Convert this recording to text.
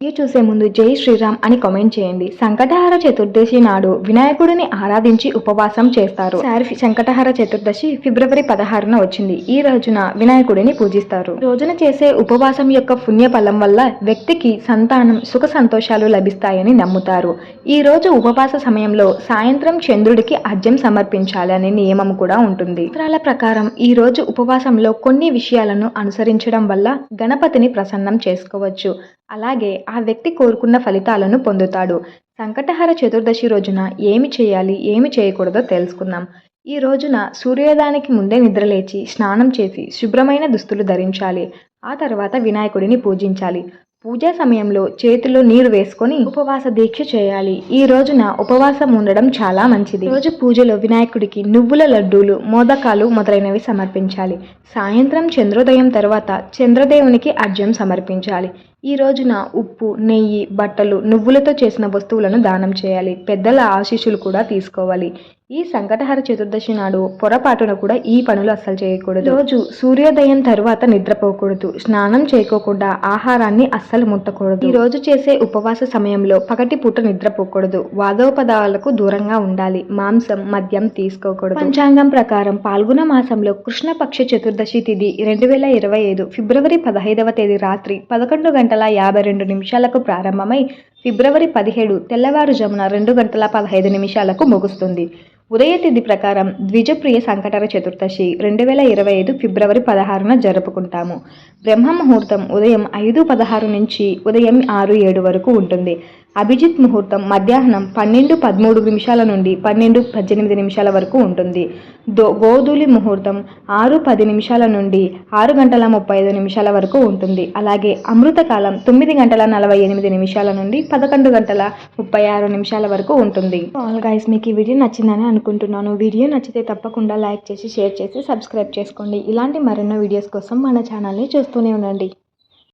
Video చూసే ముందు జై శ్రీరామ్ అని కామెంట్ చేయండి. సంకటహార చతుర్దశి నాడు వినాయకుడిని ఆరాధించి ఉపవాసం చేస్తారు. సారి సంకటహార చతుర్దశి ఫిబ్రవరి పదహారున వచ్చింది. ఈ రోజున వినాయకుడిని పూజిస్తారు. రోజున చేసే ఉపవాసం యొక్క పుణ్య ఫలం వల్ల వ్యక్తికి సంతానం సుఖ సంతోషాలు లభిస్తాయని నమ్ముతారు. ఈ రోజు ఉపవాస సమయంలో సాయంత్రం చంద్రుడికి అర్జం సమర్పించాలి అనే నియమం కూడా ఉంటుంది. శాస్త్రాల ప్రకారం ఈ రోజు ఉపవాసంలో కొన్ని విషయాలను అనుసరించడం వల్ల గణపతిని ప్రసన్నం చేసుకోవచ్చు. అలాగే ఆ వ్యక్తి కోరుకున్న ఫలితాలను పొందుతాడు. సంకటహర చతుర్దశి రోజున ఏమి చేయాలి ఏమి చేయకూడదో తెలుసుకుందాం. ఈ రోజున సూర్యోదయానికి ముందే నిద్రలేచి స్నానం చేసి శుభ్రమైన దుస్తులు ధరించాలి. ఆ తర్వాత వినాయకుడిని పూజించాలి. పూజా సమయంలో చేతిలో నీరు వేసుకొని ఉపవాస దీక్ష చేయాలి. ఈ రోజున ఉపవాసం ఉండడం చాలా మంచిది. రోజు పూజలో వినాయకుడికి నువ్వుల లడ్డూలు మోదకాలు మొదలైనవి సమర్పించాలి. సాయంత్రం చంద్రోదయం తర్వాత చంద్రదేవునికి అర్ఘ్యం సమర్పించాలి. ఈ రోజున ఉప్పు నెయ్యి బట్టలు నువ్వులతో చేసిన వస్తువులను దానం చేయాలి. పెద్దల ఆశీస్సులు కూడా తీసుకోవాలి. ఈ సంకటహర చతుర్దశి నాడు పొరపాటున కూడా ఈ పనులు అస్సలు చేయకూడదు. రోజు సూర్యోదయం తరువాత నిద్రపోకూడదు. స్నానం చేయకోకుండా ఆహారాన్ని అస్సలు ముట్టకూడదు. ఈ రోజు చేసే ఉపవాస సమయంలో పగటి పూట నిద్రపోకూడదు. వాదోపదాలకు దూరంగా ఉండాలి. మాంసం మద్యం తీసుకోకూడదు. పంచాంగం ప్రకారం పాల్గొన మాసంలో కృష్ణపక్ష చతుర్దశి తిథి రెండు వేల ఇరవై ఐదు ఫిబ్రవరి పదహైదవ తేదీ రాత్రి పదకొండు గంటల యాభై రెండు నిమిషాలకు ప్రారంభమై ఫిబ్రవరి పదిహేడు తెల్లవారుజామున రెండు గంటల పదహైదు నిమిషాలకు ముగుస్తుంది. ఉదయ తిథి ప్రకారం ద్విజప్రియ సంకటర చతుర్దశి రెండు వేల ఇరవై ఐదు ఫిబ్రవరి పదహారున జరుపుకుంటాము. బ్రహ్మ ముహూర్తం ఉదయం ఐదు పదహారు నుంచి ఉదయం ఆరు ఏడు వరకు ఉంటుంది. అభిజిత్ ముహూర్తం మధ్యాహ్నం పన్నెండు పదమూడు నిమిషాల నుండి పన్నెండు పద్దెనిమిది నిమిషాల వరకు ఉంటుంది. దో గోధూలి ముహూర్తం ఆరు పది నిమిషాల నుండి ఆరు గంటల ముప్పై ఐదు నిమిషాల వరకు ఉంటుంది. అలాగే అమృతకాలం తొమ్మిది గంటల నలభై ఎనిమిది నిమిషాల నుండి పదకొండు గంటల ముప్పై ఆరు నిమిషాల వరకు ఉంటుంది. ఆల్ గైస్ మీకు ఈ వీడియో నచ్చిందని అనుకుంటున్నాను. వీడియో నచ్చితే తప్పకుండా లైక్ చేసి షేర్ చేసి సబ్స్క్రైబ్ చేసుకోండి. ఇలాంటి మరెన్నో వీడియోస్ కోసం మన ఛానల్ని చేస్తూనే ఉండండి.